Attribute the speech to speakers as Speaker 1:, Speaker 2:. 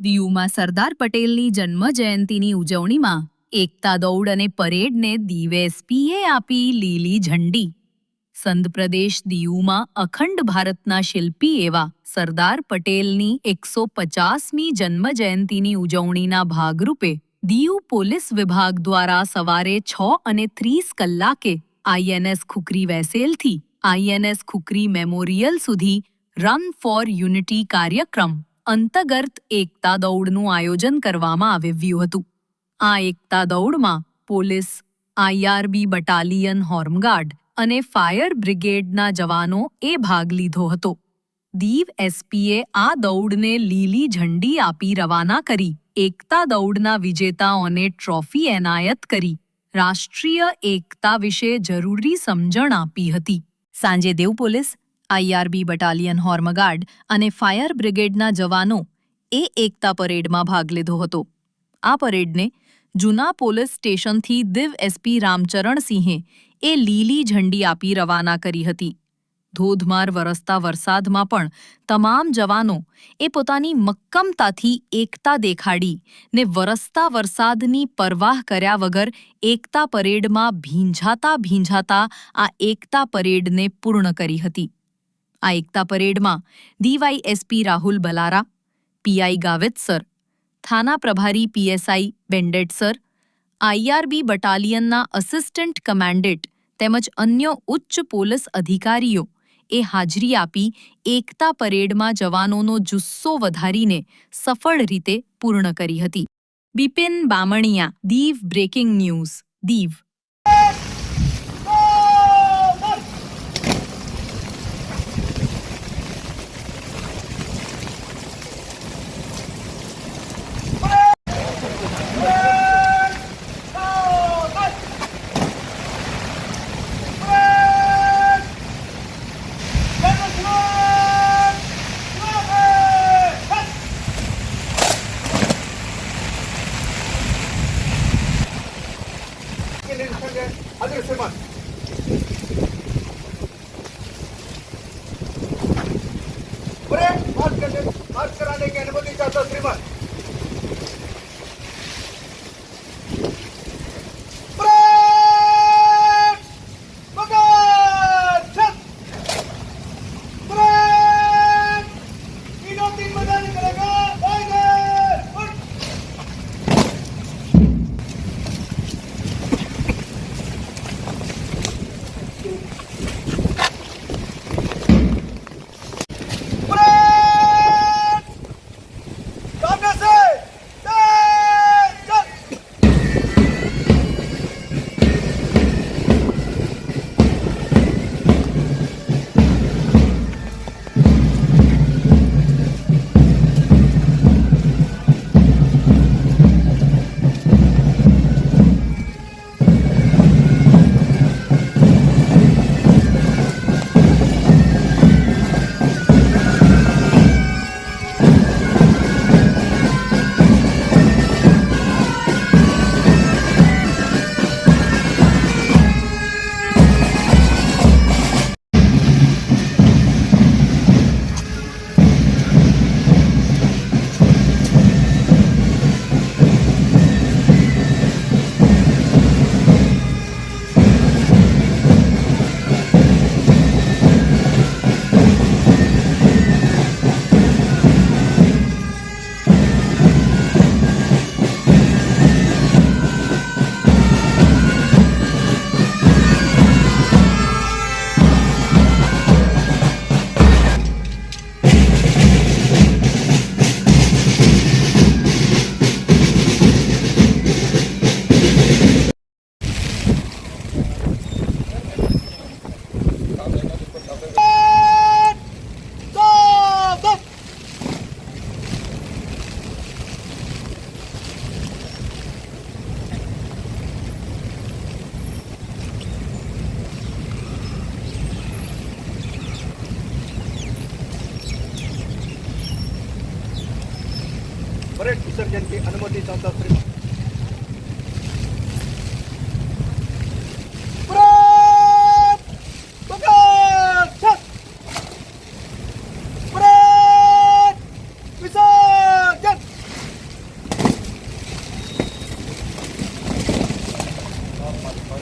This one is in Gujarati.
Speaker 1: દીવમાં સરદાર પટેલની જન્મ જયંતિની ઉજવણીમાં એકતા દૌડ અને પરેડને દીવ એસપીએ આપી લીલી ઝંડી. સંત પ્રદેશ દીવમાં અખંડ ભારતના શિલ્પી એવા સરદાર પટેલની એકસો પચાસમી જન્મ જયંતિની ઉજવણીના ભાગરૂપે દીવ પોલીસ વિભાગ દ્વારા સવારે છ અને ત્રીસ કલાકે આઈએનએસ ખુકરી વેસેલથી આઈએનએસ ખુકરી મેમોરિયલ સુધી રન ફોર યુનિટી કાર્યક્રમ અંતર્ગત એકતા દૌડનું આયોજન કરવામાં આવ્યું હતું. આ એકતા દૌડમાં police IRB battalion home guard અને ફાયર બ્રિગેડના જવાનો એ ભાગ લીધો હતો. દીવ એસપીએ આ દૌડને લીલી ઝંડી આપી રવાના કરી, એકતા દૌડના વિજેતાઓને ટ્રોફી એનાયત કરી, રાષ્ટ્રીય એકતા વિશે જરૂરી સમજણ આપી હતી. સાંજે દેવ police IRB battalion home guard અને ફાયર બ્રિગેડના જવાનો એ એકતા પરેડમાં ભાગ લીધો હતો. આ પરેડને જૂના પોલીસ સ્ટેશનથી દિવ એસપી રામચરણસિંહે એ લીલી ઝંડી આપી રવાના કરી હતી. ધોધમાર વરસતા વરસાદમાં પણ તમામ જવાનો એ પોતાની મક્કમતાથી એકતા દેખાડી ને વરસતા વરસાદની પરવાહ કર્યા વગર એકતા પરેડમાં ભીંજાતા ભીંજાતા આ એકતા પરેડને પૂર્ણ કરી હતી. આ એકતા પરેડમાં DY SP Rahul Balara, PI Gavit sir, thana પ્રભારી પીએસઆઈ બેન્ડેટ સર, આઈઆરબી બટાલિયનના અસિસ્ટન્ટ કમાન્ડેન્ટ તેમજ અન્ય ઉચ્ચ પોલીસ અધિકારીઓ એ હાજરી આપી એકતા પરેડમાં જવાનોનો જુસ્સો વધારીને સફળ રીતે પૂર્ણ કરી હતી. Bipin Bamaniya, Diu breaking news, Diu.
Speaker 2: Allez, c'est bon. March करने की अनुमति चाहता श्रीमान విసర్జనకి అనుమతించాల్సిన